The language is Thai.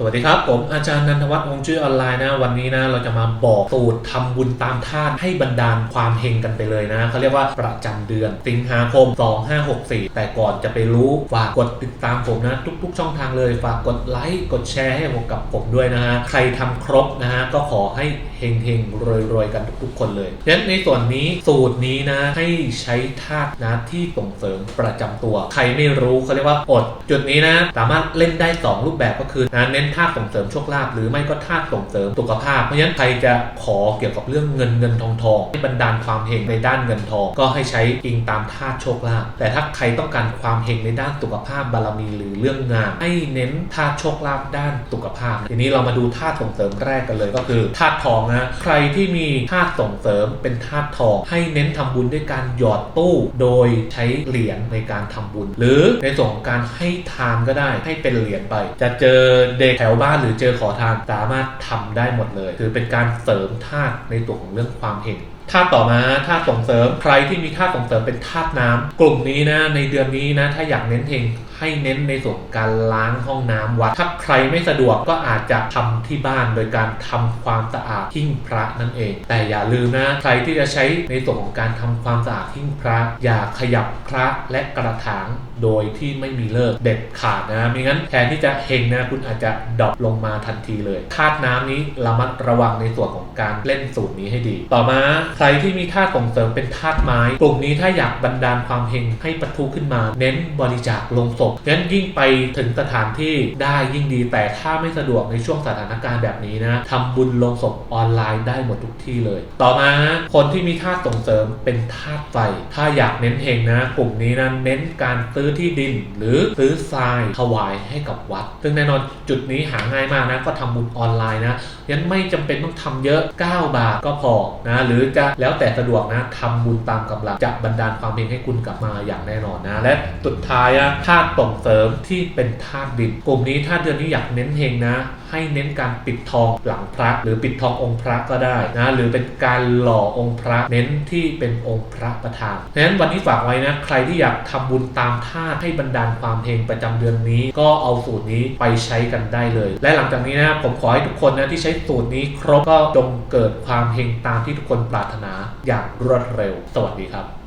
สวัสดีครับ ผมอาจารย์นันทวัฒน์วงศ์ชื่อออนไลน์นะ วันนี้นะเราจะมาบอกสูตรทำบุญตามธาตุให้บรรดาลความเฮงกันไปเลยนะเขาเรียกว่าประจำเดือน สิงหาคม 2564 แต่ก่อนจะไปรู้ ฝากกดติดตามผมนะ ทุกๆ ช่องทางเลย ฝากกดไลค์กดแชร์ให้ผมกับผมด้วยนะฮะใครทำครบนะฮะก็ขอให้เฮงเฮงรวยรวยๆกันทุกๆคนเลยฉะนั้นในส่วนนี้สูตรนี้นะให้ใช้ธาตุนะที่ส่งเสริมประจำตัว ใครไม่รู้เขาเรียกว่าอด จุดนี้นะสามารถเล่นได้ 2 รูปแบบก็คือนะเน้นธาตุส่งเสริมโชคลาภหรือไม่ก็ธาตุส่งเสริมสุขภาพ เพราะฉะนั้นใครจะขอเกี่ยวกับเรื่องเงินเงินทองทองให้บรรดาลความเฮงในด้านเงินทอง ก็ให้ใช้อิงตามธาตุโชคลาภแต่ถ้าใครต้องการความเฮงในด้านสุขภาพบารมีหรือเรื่องงานให้เน้นธาตุโชคลาภด้านสุขภาพ ทีนี้เรามาดูธาตุส่งเสริมแรกกันเลยก็คือธาตุทองนะใครที่มีธาตุส่งเสริมเป็นธาตุทอง ให้เน้นทำบุญด้วยการหยอดตู้ โดยใช้เหรียญในการทำบุญ หรือในส่วนของการให้ทานก็ได้ให้เป็นเหรียญไป จะเจอเด็กแถวบ้านหรือเจอขอทานสามารถทำได้หมดเลย คือเป็นการเสริมธาตุในตัวของเรื่องความเห็น ธาตุต่อมาธาตุส่งเสริมใครที่มีธาตุส่งเสริมเป็นธาตุน้ำกลุ่มนี้นะในเดือนนี้นะถ้าอยากเน้นเฮงให้เน้นในส่วนการล้างห้องน้ำวัด ถ้าใครไม่สะดวกก็อาจจะทำที่บ้านโดยการทำความสะอาดหิ้งพระนั่นเอง แต่อย่าลืมนะใครที่จะใช้ในส่วนของการทำความสะอาดหิ้งพระ อย่าขยับพระและกระถางโดยที่ไม่มีเลิกเด็ดขาดนะไม่งั้นแทนที่จะเฮงนะคุณอาจจะดรอปลงมาทันทีเลยธาตุน้ำนี้ระมัดระวังในส่วนของการเล่นสูตรนี้ให้ดี ต่อมาใครที่มีธาตุส่งเสริมเป็นธาตุไม้ กลุ่มนี้ถ้าอยากบันดาลความเฮงให้ปะทุขึ้นมา เน้นบริจาคลงศพงั้นยิ่งไปถึงสถานที่ได้ยิ่งดี แต่ถ้าไม่สะดวกในช่วงสถานการณ์แบบนี้นะทำบุญลงศพออนไลน์ได้หมดทุกที่เลย ต่อมาคนที่มีธาตุส่งเสริมเป็นธาตุไฟ ถ้าอยากเน้นเฮงนะ กลุ่มนี้นะเน้นการซื้อที่ดิน หรือซื้อทรายถวายให้กับวัด ซึ่งแน่นอนจุดนี้หาง่ายมากนะก็ทำบุญออนไลน์นะยันไม่จำเป็นต้องทำเยอะ 9 บาทก็พอนะหรือจะแล้วแต่สะดวกนะทำบุญตามกำลังจะบันดาลความเฮงให้คุณกลับมาอย่างแน่นอนนะ และสุดท้ายอะธาตุส่งเสริมที่เป็นธาตุดินกลุ่มนี้ถ้าเดือนนี้อยากเน้นเฮงนะ ให้เน้นการปิดทองหลังพระ หรือปิดทององค์พระก็ได้นะหรือเป็นการหล่อองค์พระเน้นที่เป็นองค์พระประธานดังนั้นวันนี้ฝากไว้นะใครที่อยากทำบุญตามธาตุให้บรรดาลความเฮงประจำเดือนนี้ ก็เอาสูตรนี้ไปใช้กันได้เลย และหลังจากนี้นะผมขอให้ทุกคนนะที่ใช้สูตรนี้ครบก็จงเกิดความเฮงตามที่ทุกคนปรารถนาอย่างรวดเร็ว สวัสดีครับ